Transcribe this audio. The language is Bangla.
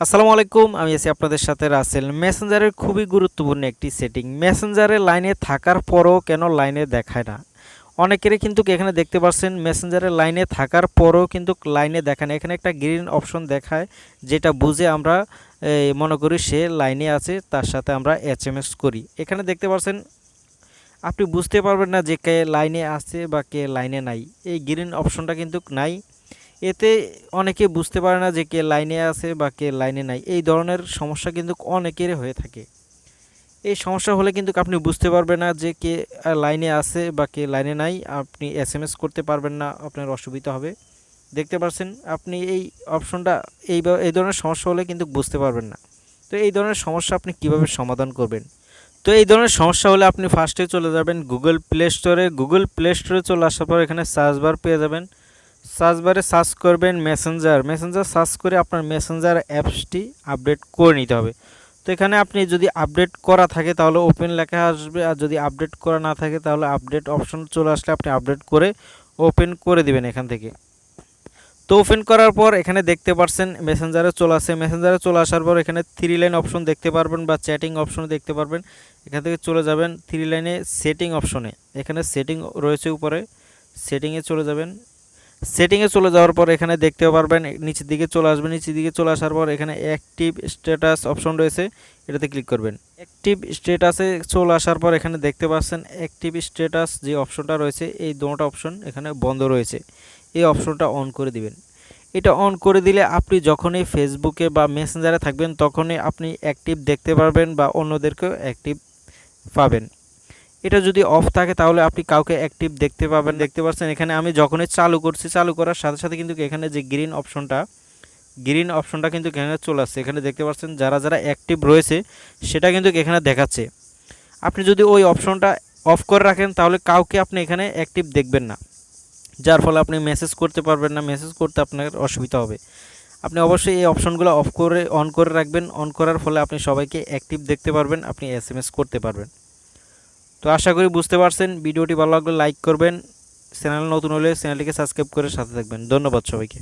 আসসালামু আলাইকুম, আমি আছি আপনাদের সাথে রাসেল। মেসেঞ্জারের খুবই গুরুত্বপূর্ণ একটি সেটিং। মেসেঞ্জারে লাইনে থাকার পরও কেন লাইনে দেখায় না? অনেকেরই কিন্তু এখানে দেখতে পাচ্ছেন মেসেঞ্জারের লাইনে থাকার পরও কিন্তু লাইনে দেখায় না। এখানে একটা গ্রিন অপশন দেখায়, যেটা বুঝে আমরা মনে করি সে লাইনে আছে, তার সাথে আমরা এস করি। এখানে দেখতে পাচ্ছেন আপনি বুঝতে পারবেন না যে কে লাইনে আছে বা কে লাইনে নাই। এই গ্রিন অপশনটা কিন্তু নাই। এতে অনেকে বুঝতে পারে না যে কে লাইনে আছে বা কে লাইনে নাই। এই ধরনের সমস্যা কিন্তু অনেকেরই হয়ে থাকে। এই সমস্যা হলে কিন্তু আপনি বুঝতে পারবেন না যে কে লাইনে আছে বা কে লাইনে নাই। আপনি এস এম এস করতে পারবেন না, আপনার অসুবিধা হবে। দেখতে পাচ্ছেন আপনি এই অপশনটা, এই এই ধরনের সমস্যা হলে কিন্তু বুঝতে পারবেন না। তো এই ধরনের সমস্যা আপনি কীভাবে সমাধান করবেন? তো এই ধরনের সমস্যা হলে আপনি ফার্স্টে চলে যাবেন গুগল প্লে স্টোরে গুগল প্লে স্টোরে চলে আসার পর এখানে সার্চ বার পেয়ে যাবেন। সার্চ বারে সার্চ করবেন মেসেঞ্জার মেসেঞ্জার সার্চ করে আপনার মেসেঞ্জার অ্যাপসটি আপডেট করে নিতে হবে। তো এখানে আপনি যদি আপডেট করা থাকে তাহলে ওপেন লেখা আসবে আর যদি আপডেট করা না থাকে তাহলে আপডেট অপশন চলে আসলে আপনি আপডেট করে ওপেন করে দিবেন এখান থেকে। তো ওপেন করার পর এখানে দেখতে পাচ্ছেন মেসেঞ্জারে চলে আসে। মেসেঞ্জারে চলে আসার পর এখানে থ্রি লাইন অপশন দেখতে পারবেন বা চ্যাটিং অপশন দেখতে পারবেন। এখান থেকে চলে যাবেন থ্রি লাইনে সেটিং অপশনে এখানে সেটিং রয়েছে উপরে। সেটিংয়ে চলে যাবেন। সেটিংয়ে চলে যাওয়ার পর এখানে দেখতে পারবেন নিচের দিকে চলে আসবেন নিচের দিকে চলে আসার পর এখানে অ্যাক্টিভ স্ট্যাটাস অপশন রয়েছে, এটাতে ক্লিক করবেন। অ্যাক্টিভ স্ট্যাটাসে চলে আসার পর এখানে দেখতে পাচ্ছেন অ্যাক্টিভ স্ট্যাটাস যে অপশনটা রয়েছে, এই দুটো অপশন এখানে বন্ধ রয়েছে। এই অপশনটা অন করে দিবেন। এটা অন করে দিলে আপনি যখনই ফেসবুকে বা মেসেঞ্জারে থাকবেন, তখনই আপনি অ্যাক্টিভ দেখতে পারবেন বা অন্যদেরকেও অ্যাক্টিভ পাবেন। এটা যদি অফ থাকে তাহলে আপনি কাউকে অ্যাক্টিভ দেখতে পাবেন। দেখতে পাচ্ছেন এখানে আমি যখনই চালু করছি, চালু করার সাথে সাথে কিন্তু এখানে যে গ্রিন অপশনটা গ্রিন অপশনটা কিন্তু এখানে চলে আসছে। এখানে দেখতে পাচ্ছেন যারা যারা অ্যাক্টিভ রয়েছে, সেটা কিন্তু এখানে দেখাচ্ছে। আপনি যদি ওই অপশনটা অফ করে রাখেন, তাহলে কাউকে আপনি এখানে অ্যাক্টিভ দেখবেন না। যার ফলে আপনি মেসেজ করতে পারবেন না। মেসেজ করতে আপনার অসুবিধা হবে। আপনি অবশ্যই এই অপশনগুলো অফ করে অন করে রাখবেন। অন করার ফলে আপনি সবাইকে অ্যাক্টিভ দেখতে পারবেন, আপনি এস করতে পারবেন। তো আশা করি বুঝতে পারছেন। ভিডিওটি ভালো লাগলে লাইক করবেন। চ্যানেল নতুন হলে চ্যানেলটিকে সাবস্ক্রাইব করে সাথে থাকবেন। ধন্যবাদ সবাইকে।